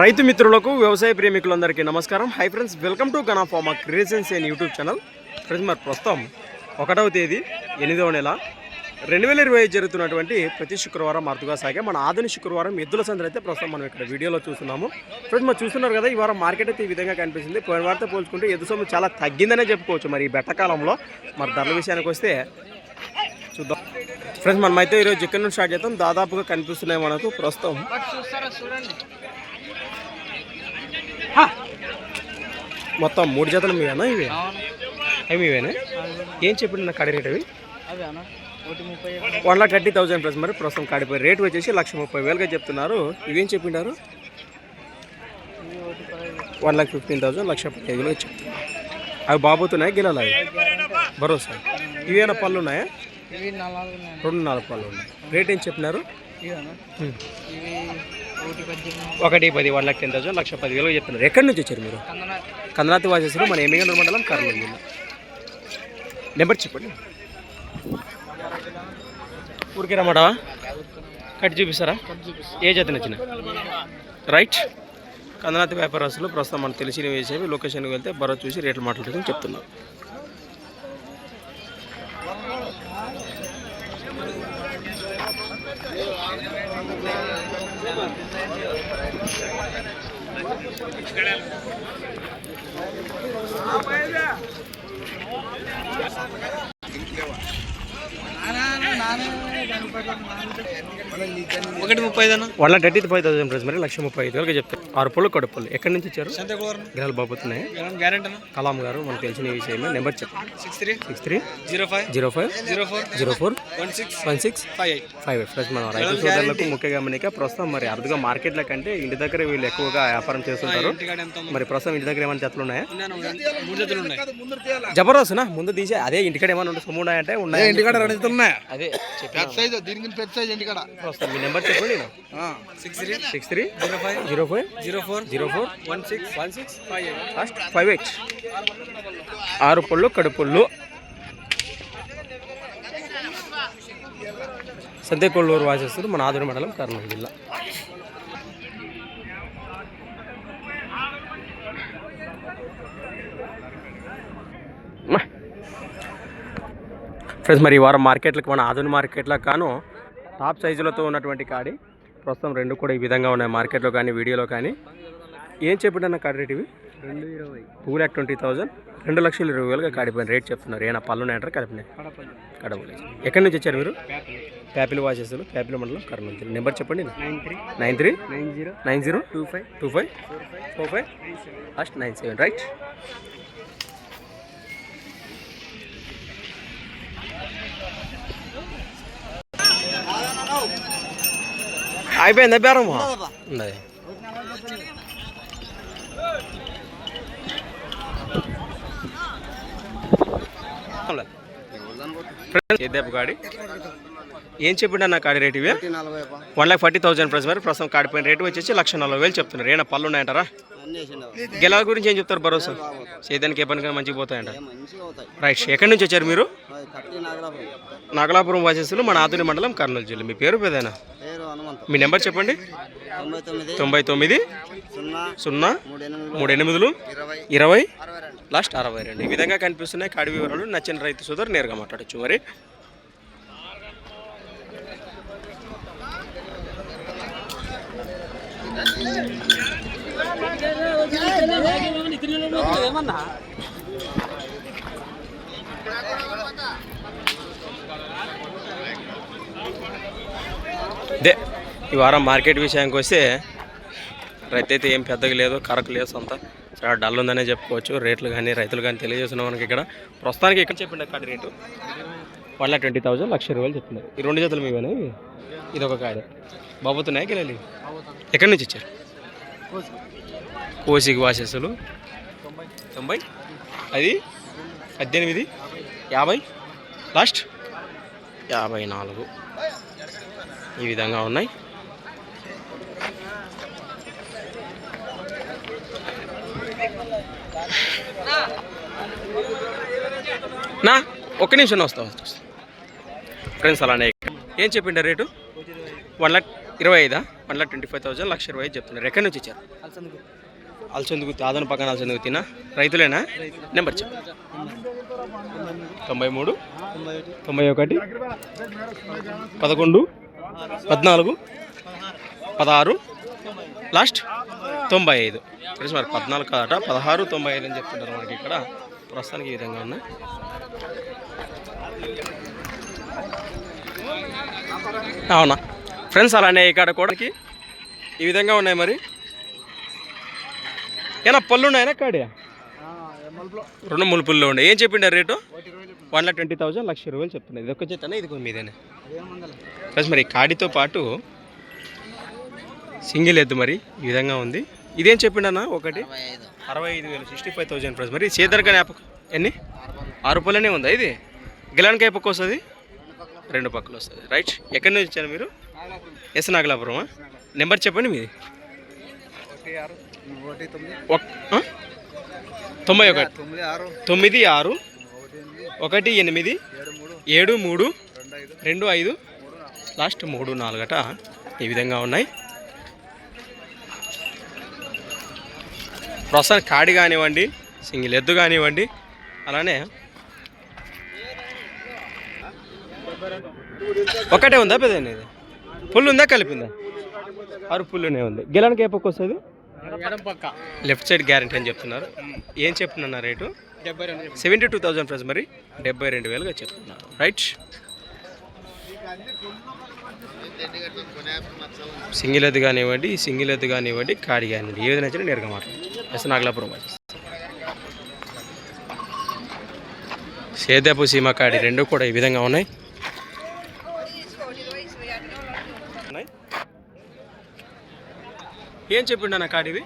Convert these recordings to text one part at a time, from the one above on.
రైతు మిత్రులకు వ్యవసాయ ప్రేమికులందరికీ నమస్కారం. Hi friends welcome to Gana farmer creations and YouTube channel friends మరి ప్రస్తుతం ఒకటవ తేదీ ఎనిమిదవ నెల. రెండు వేల ఇరవై ఐదు జరుగుతున్నటువంటి ప్రతి శుక్రవారం అరుదుగా సాగే మన ఆధునిక శుక్రవారం ఎద్దుల సందర్ అయితే ప్రస్తుతం మనం ఇక్కడ వీడియోలో చూస్తున్నాము. ఫ్రెండ్స్ మనం చూస్తున్నారు కదా ఈ వారం మార్కెట్ అయితే ఈ విధంగా కనిపిస్తుంది. పోయిన వారితో పోల్చుకుంటే ఎద్దు సొమ్ము చాలా తగ్గిందనే చెప్పుకోవచ్చు. మరి ఈ బెట్టకాలంలో మరి ధరల విషయానికి వస్తే చూద్దాం. ఫ్రెండ్స్ మనమైతే ఈరోజు ఇక్కడ నుంచి స్టార్ట్ చేద్దాం. దాదాపుగా కనిపిస్తున్నాయి మనకు. ప్రస్తుతం. మొత్తం మూడు జతలు మీవేనా ఇవి? అవి ఇవేనా ఏం చెప్పిండు నా కడి రేట్ అవి? One lakh thirty thousand plus మరి ప్రస్తుతం కాడిపోయి రేట్ వచ్చేసి లక్ష ముప్పై వేలుగా చెప్తున్నారు. ఇవేం చెప్పిండారు వన్ లాక్ ఫిఫ్టీన్ థౌసండ్ లక్ష పదిహేను వేలు చెప్తున్నారు. అవి బాబోతున్నాయా గిలాలు అవి? భరోసా. ఇవేనా పళ్ళు ఉన్నాయా? రెండు నాలుగు పళ్ళు ఉన్నాయి. రేట్ ఏం చెప్పినారు? ఒకటి పది వన్ లాక్ టెన్ థౌసండ్ లక్ష పదివేలు చెప్తున్నారు ఎక్కడి నుంచి వచ్చారు మీరు? కందన కందనాతి వాసేశ్వరం మన ఎమ్మిగండ్ర మండలం కర్నూలు జిల్లా. నెంబర్ చెప్పండి. ఊరికే చూపిస్తారా? కట్ చూపిస్తా. ఏ జత నచ్చిన రైట్ కందనాతి వ్యాపారస్తులు ప్రస్తుతం మనకు తెలిసిన విషయం లొకేషన్కి వెళ్తే బరో చూసి రేట్లు మాట్లాడుతుందని చెప్తున్నాం ఒకటి ముప్పై ఐదు lakh thirty five thousand price మరి లక్ష ముప్పై ఐదు వేలకు చెప్తారు ఆరు పళ్ళు కడుపులు ఎక్కడి నుంచి వచ్చారు? సంతకూర గ్రహాలు బాబోతున్నాయి గ్యారెంటీ కలాం గారు మనకు తెలిసిన విషయమే. నెంబర్ చెప్పండి six three. Six three. Zero five. Zero five. Zero four. Zero four. One six. One six. Five eight. Five plus మన రైతు సోదరులకు ముఖ్య గమనిక ప్రస్తుతం మరి అరుదుగా మార్కెట్ల కంటే ఇంటి దగ్గర వీళ్ళు ఎక్కువగా వ్యాపారం చేస్తుంటారు. మరి ప్రస్తుతం ఇంటి దగ్గర ఏమైనా జతలు ఉన్నాయా? జబర్దస్త్నా ముందు తీసే. అదే ఇంటికాడ ఏమైనా ఉంటే సొమ్ము ఉన్నాయంటే ఉన్నాయి? ఇంటికాడ రెండు ఉన్నాయి? అదే సైజ్ దీనికి పెద్ద సైజ్ ఇంటికాడ ప్రస్తుతం మీ నెంబర్ చెప్పండి six three. Six three. Zero five. Zero five zero four. Zero four. One six. One six. Five eight. Last five eight. ఆరు పళ్ళు కడుపుళ్ళు సంతేకొల్లూరు వాసేస్తారు మన ఆదూరు మండలం కర్నూలు జిల్లా. ఫ్రెండ్స్ మరి ఈ వారం మార్కెట్లకు మన ఆధునిక మార్కెట్లకు కాను టాప్ సైజులతో ఉన్నటువంటి కాడి. ప్రస్తుతం రెండు కూడా ఈ విధంగా ఉన్నాయి. మార్కెట్లో కానీ వీడియోలో కానీ. ఏం చెప్పిన కాడి రేట్ ఇవి? రెండు ఇరవై. టూ ల్యాక్ ట్వంటీ థౌసండ్ రెండు లక్షల ఇరవై వేలుగా కాడిపోయిన రేట్ చెప్తున్నారు. ఏమైనా పళ్ళు ఉన్నాయంటారు? కలిపినాయి కడపలు ఎక్కడి నుంచి వచ్చారు మీరు? ప్యాపిల్ వాచెస్లు ప్యాపిల్ మండలం కర్నూలు జిల్లా. నెంబర్ చెప్పండి. Nine three. Nine zero. Nine zero? Two five. Two five. Four five. Last nine seven. Right. అయిపోయిందా ఉన్నది. చేద్దాపు గాడి ఏం చెప్పిండ నా కాడి రేట్ ఇవి? One lakh forty thousand price మరి ప్రస్తుతం కాడిపోయిన రేటు వచ్చేసి లక్ష నలభై వేలు చెప్తున్నారు. ఏమైనా పళ్ళు ఉన్నాయంటారా? గెలాల గురించి ఏం చెప్తారు భరోసా? చేయడానికి ఏ పనికైనా మంచిగా పోతాయంట. రైట్ ఎక్కడి నుంచి వచ్చారు మీరు? నాగలాపురం. వాసేసులు మన ఆధునిక మండలం కర్నూలు జిల్లా. మీ పేరు పేదేనా మీ నెంబర్ చెప్పండి. తొంభై తొమ్మిది సున్నా మూడు ఎనిమిది మూడు ఎనిమిదిలు ఇరవై లాస్ట్ అరవై రెండు. ఈ విధంగా కనిపిస్తున్నాయి కాడి వివరాలు. నచ్చిన రైతు సోదరు నేరుగా మాట్లాడచ్చు మరి. అదే ఈ వారం మార్కెట్ విషయానికి వస్తే రైతు అయితే ఏం పెద్దగా లేదు కరకు లేదు సొంత. చాలా డల్ ఉందనే చెప్పుకోవచ్చు. రేట్లు కానీ రైతులు కానీ తెలియజేస్తున్నాం మనకి ఇక్కడ. ప్రస్తుతానికి ఇక్కడ చెప్పిండే కాడి రేటు? వన్ ట్వంటీ థౌసండ్ లక్ష రూపాయలు వేలు చెప్తున్నారు. ఈ రెండు జతలు మీవేనా ఇవి? ఇది ఒక కాడ. బాబోతున్నాయి గిలాలి? ఎక్కడి నుంచి ఇచ్చారు? కోసికి వాసేసులు. తొంభై? అది? పద్దెనిమిది? యాభై? లాస్ట్? యాభై నాలుగు. ఈ విధంగా ఉన్నాయి. నా ఒక్క నిమిషం వస్తా వస్తా ఫ్రెండ్స్ అలానే ఏం చెప్పిండే రేటు? వన్ లాక్ ఇరవై ఐదా? One lakh twenty five thousand లక్ష ఇరవై ఐదు చెప్తున్నారు. ఎక్కడి నుంచి వచ్చారు అలసందుకు ఆదన పక్కన అలసందుకు తిన్నా. రైతులేనా? నెంబర్ చెప్పు. తొంభై మూడు తొంభై ఒకటి. పదకొండు పద్నాలుగు పదహారు. లాస్ట్ తొంభై ఐదు. ఫ్రెండ్స్ మరి పద్నాలుగు కాదట. పదహారు తొంభై ఐదు అని చెప్తున్నారు మనకి ఇక్కడ. ప్రస్తుతానికి ఈ విధంగా ఉన్నాయి. అవునా? ఫ్రెండ్స్ అలానే ఇక్కడ కూడా ఈ విధంగా ఉన్నాయి మరి. ఏనా పళ్ళు ఉన్నాయనా కాడియా రెండు ములుపుల్లో ఉండే ఏం చెప్పిండే rate? One lakh twenty thousand లక్ష ఇరవై వేలు చెప్తున్నాయి ఇది ఒక చేతనే? ఇది కొంచెం మీదేనే? ప్లస్ మరి కాడితో పాటు సింగిల్ ఎద్దు మరి ఈ విధంగా ఉంది. ఇదేం చెప్పిండన్నా? ఒకటి? అరవై ఐదు. వేలు సిక్స్టీ ఫైవ్ థౌసండ్ ప్రైస్ మరి సేదర్గా యాప్ ఎన్ని? ఆరు రూపాయలనే ఉందా ఇది? గిలానికి పక్క వస్తుంది? రెండు పక్కలు వస్తుంది. రైట్. ఎక్కడి నుంచి వచ్చారు మీరు? ఎస్ నాగలాపురమా? నెంబర్ చెప్పండి మీది? తొంభై ఒకటి. తొమ్మిది ఆరు. ఒకటి ఎనిమిది. ఏడు మూడు. రెండు ఐదు. లాస్ట్ మూడు నాలుగట. ఈ విధంగా ఉన్నాయి. ప్రస్తుతానికి కాడి కానివ్వండి సింగిల్ ఎద్దు కానివ్వండి అలానే ఒకటే ఉందా పెద్ద ఇది? పుల్లు ఉందా కలిపిందా? ఆరు పుల్లునే ఉంది. గెలానికి ఏ పక్క వస్తుంది? లెఫ్ట్ సైడ్ గ్యారంటీ అని చెప్తున్నారు. ఏం చెప్తున్నా rate? Seventy two thousand price మరి. డెబ్బై రెండు వేలుగా చెప్తున్నారు. రైట్. సింగిల్ ఎద్దు కానివ్వండి సింగిల్ ఎద్దు కానివ్వండి కాడి కానివ్వండి. ఏది నచ్చినా నేరుగా మాట్లాడండి ఎస్ నాగలాపురం వచ్చేసి సేదపు సీమ కాడి రెండు కూడా ఈ విధంగా ఉన్నాయి. ఏం చెప్పిండు అన్న కాడివి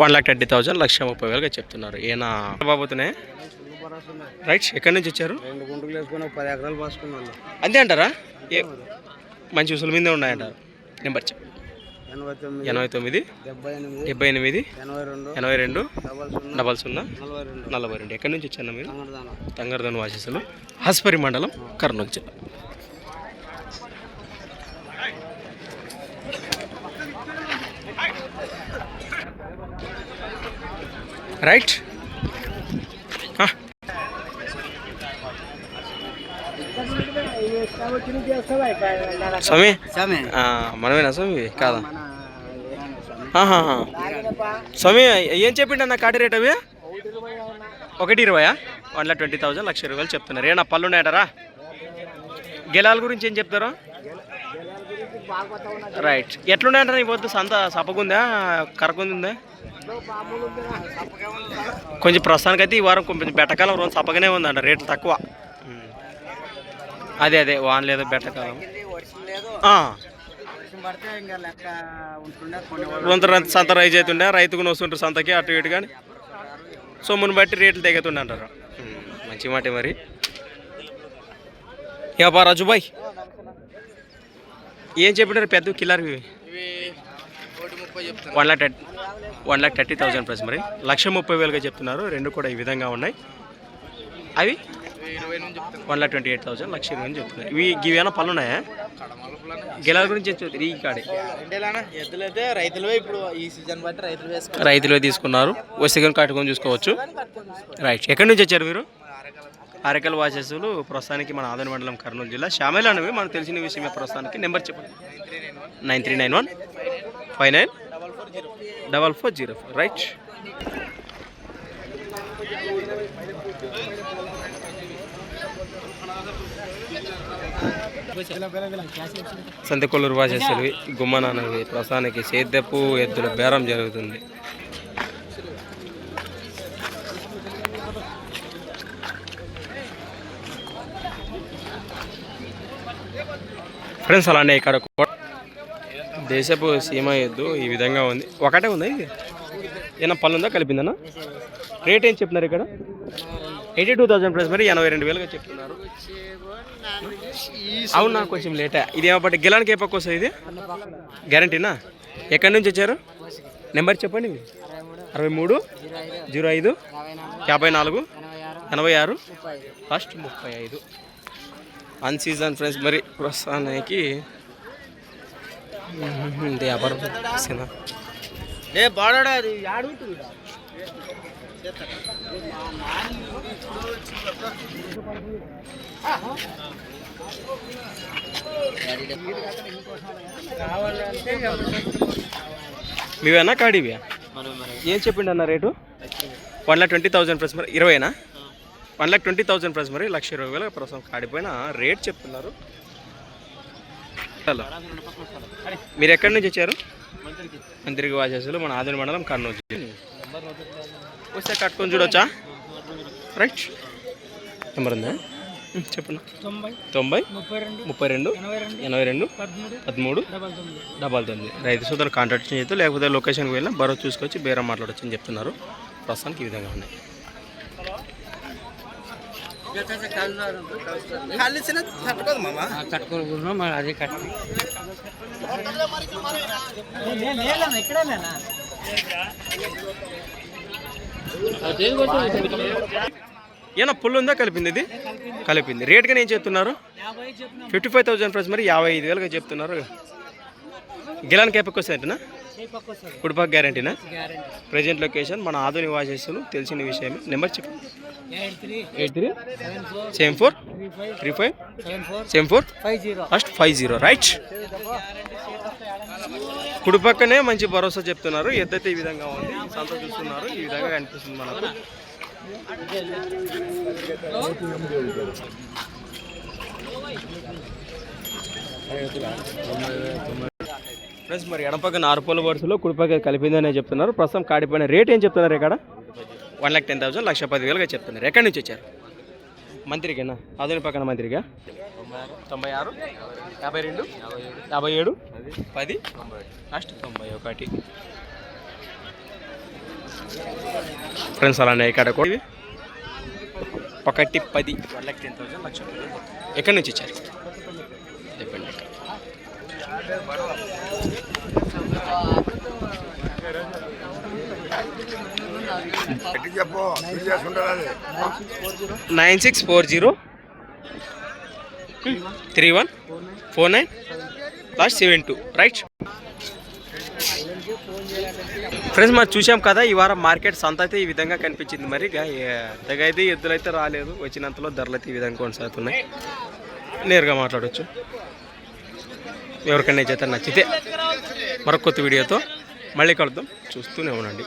వన్ లాక్ థర్టీ థౌజండ్ లక్ష ముప్పై వేలుగా చెప్తున్నారు. ఈయన బాబోతునే రైట్ ఎక్కడి నుంచి వచ్చారు? అంతే అంటారా? ఏ మంచి ఉసులు మీదే ఉన్నాయంటారు నెంబర్ చెప్పు. ఎనభై తొమ్మిది డెబ్బై ఎనిమిది ఎనభై రెండు డబల్ సున్నా నలభై రెండు. ఎక్కడి నుంచి వచ్చాను మీరు? తంగరదన్. వాసిస్తులు. హస్పరి మండలం కర్నూలు జిల్లా. రైట్. స్వామి? మనమేనా స్వామి? కాదా. స్వామి ఏం చెప్పిండు అన్న కాటి రేట్ అవి? ఒకటి ఇరవయా? వన్ లాక్ ట్వంటీ థౌసండ్ లక్ష వేలు చెప్తున్నారు. ఏనా పళ్ళు ఉన్నాయటారా? గెలాల గురించి ఏం చెప్తారు? రైట్. ఎట్లున్నాయంటారా ఈ పొద్దు? సంత సపగుందా కరకుందా కొంచెం ప్రస్తుతానికైతే ఈ వారం కొంచెం బెట్టకాలం రోజు సపగానే ఉందంట రేట్లు తక్కువ. అదే అదే వాన్ లేదు బెట్టకాలం ఆ. పడితే ఇంకా లెక్క ఉంటుండే కొన్ని రొంత రంత సంత రైజ్ అవుతుండే రైతుకు వస్తుంటారు సంతకి అటు ఇటు కానీ సొమ్ముని బట్టి రేట్లు తెగుతుండే అంటారు మంచి మాట మరి. యాపా రాజుబాయ్ ఏం చెప్పినారు పెద్ద కిల్లర్ ఇవి? One lakh thirty one lakh thirty thousand price మరి. లక్ష ముప్పై వేలుగా చెప్తున్నారు. రెండు కూడా ఈ విధంగా ఉన్నాయి. అవి? One lakh twenty eight thousand లక్ష ఇరవై అని చెప్తున్నారు. ఇవి ఇవి ఏమైనా పళ్ళు ఉన్నాయా గెలాల గురించి? ఈ కాడే. రెండేలానా ఎద్దులు అయితే రైతులవే ఇప్పుడు ఈ సీజన్ బట్టి రైతులు రైతులు తీసుకున్నారు. వసిగన్ కట్టుకొని చూసుకోవచ్చు. రైట్. ఎక్కడి నుంచి వచ్చారు మీరు? అరకల్ వాచెస్లు ప్రస్తుతానికి మన ఆదరణ మండలం కర్నూలు జిల్లా. షామేల్ అనేవి మనకు తెలిసిన విషయమే ప్రస్తుతానికి. నెంబర్ చెప్పండి. Nine three nine one five nine. Double four zero four. Right. సంతకొల్లూరు వాచెస్లు గుమ్మనానవి ప్రస్తుతానికి సేద్యపు ఎద్దుల బేరం జరుగుతుంది. ఫ్రెండ్స్ అలానే ఇక్కడ దేశపు సీమ ఎద్దు ఈ విధంగా ఉంది. ఒకటే ఉందా ఇది? ఏమన్నా పళ్ళు ఉందా? కలిపిందన్నా? రేట్ ఏం చెప్పినారు ఇక్కడ? ఎయిటీ టూ థౌసండ్ ప్రైస్ మరి ఎనభై రెండు వేలుగా చెప్తున్నారు. అవునా కొంచెం లేటా ఇది ఏమప్పటి గిలానికి ఏ పక్క వస్తుంది ఇది? గ్యారంటీనా ఎక్కడి నుంచి వచ్చారు? నెంబర్ చెప్పండి. అరవై మూడు జీరో ఐదు యాభై నాలుగు ఎనభై ఆరు ఫస్ట్ ముప్పై ఐదు. అన్ సీజన్ ఫ్రెండ్స్ మరి ప్రస్తుతానికి వ్యాపారం మీవేనా కాడివి? ఏం చెప్పిండి అన్న rate? One lakh twenty thousand plus మరి ఇరవైనా? One lakh twenty thousand plus మరి లక్ష ఇరవై వేల ప్రస్తుతం కాడిపోయిన రేట్ చెప్తున్నారు. హలో. మీరు ఎక్కడి నుంచి వచ్చారు? మంత్రికి వాచేసులు మన ఆదిని మండలం కర్నూలు వస్తే కట్టుకొని చూడొచ్చా? రైట్. నెంబర్ ఉందా? చెప్పండి. తొంభై ముప్పై రెండు ఎనభై రెండు పదమూడు డబల్ తొమ్మిది. రైతు సోదరు కాంటాక్ట్ చేయొద్దు లేకపోతే లొకేషన్కి వెళ్ళినా బరో చూసుకొచ్చి బేరం మాట్లాడొచ్చు అని చెప్తున్నారు. ప్రస్తుతానికి ఈ విధంగా ఉన్నాయి. కలిసిన తట్టుకోదు మామ. కట్టుకున్నాం మరి అదే కట్టు. ఏమన్నా పుల్ ఉందా? కలిపింది ఇది? కలిపింది. రేట్ కానీ ఏం చెప్తున్నారు? ఫిఫ్టీ ఫైవ్ థౌసండ్ ప్రైస్ మరి యాభై ఐదు వేలుగా చెప్తున్నారు. గిలాన్ క్యాప్ ఎక్కువ వస్తాయంటనా? కుడిపాక్ గ్యారంటీనా? ప్రజెంట్ లొకేషన్ మన ఆధునిక వాసేసులు తెలిసిన విషయమే. నెంబర్ చెప్పు eight three seven four three five seven four first five zero right కుడిపక్కనే మంచి భరోసా చెప్తున్నారు. ఎద్దైతే ఈ విధంగా ఉంది. సంత చూస్తున్నారు ఈ విధంగా కనిపిస్తుంది మనకు. ప్లస్ మరి ఎడపక్కన ఆరుపూల వరుసలో కుడిపక్క కలిపిందనే చెప్తున్నారు. ప్రస్తుతం కాడిపోయిన రేట్ ఏం చెప్తున్నారు ఇక్కడ? వన్ లాక్ టెన్ థౌసండ్ లక్ష పదివేలుగా చెప్తున్నారు. ఎక్కడి నుంచి వచ్చారు? మంత్రికేనా? ఆధునిక పక్కన మంత్రిగా తొంభై ఆరు యాభై రెండు యాభై ఏడు. పది. లాస్ట్ తొంభై ఒకటి. ఫ్రెండ్స్ అలానే ఇక్కడ కూడా ఒకటి పది. వన్ ల్యాక్ టెన్ థౌసండ్ లక్ష పదివేలు. ఎక్కడి నుంచి ఇచ్చారు చెప్పండి nine six four zero. Three one four nine last seven two. Right. Friends మనం చూసాం కదా ఈ వారం మార్కెట్ సంత అయితే ఈ విధంగా కనిపించింది. మరి ఇక ఎద్దులు అయితే రాలేదు. వచ్చినంతలో ధరలు అయితే ఈ విధంగా కొనసాగుతున్నాయి. నేరుగా మాట్లాడవచ్చు ఎవరికైనా చేత నచ్చితే మరొక కొత్త వీడియోతో మళ్ళీ కలుద్దాం. చూస్తూనే ఉండండి.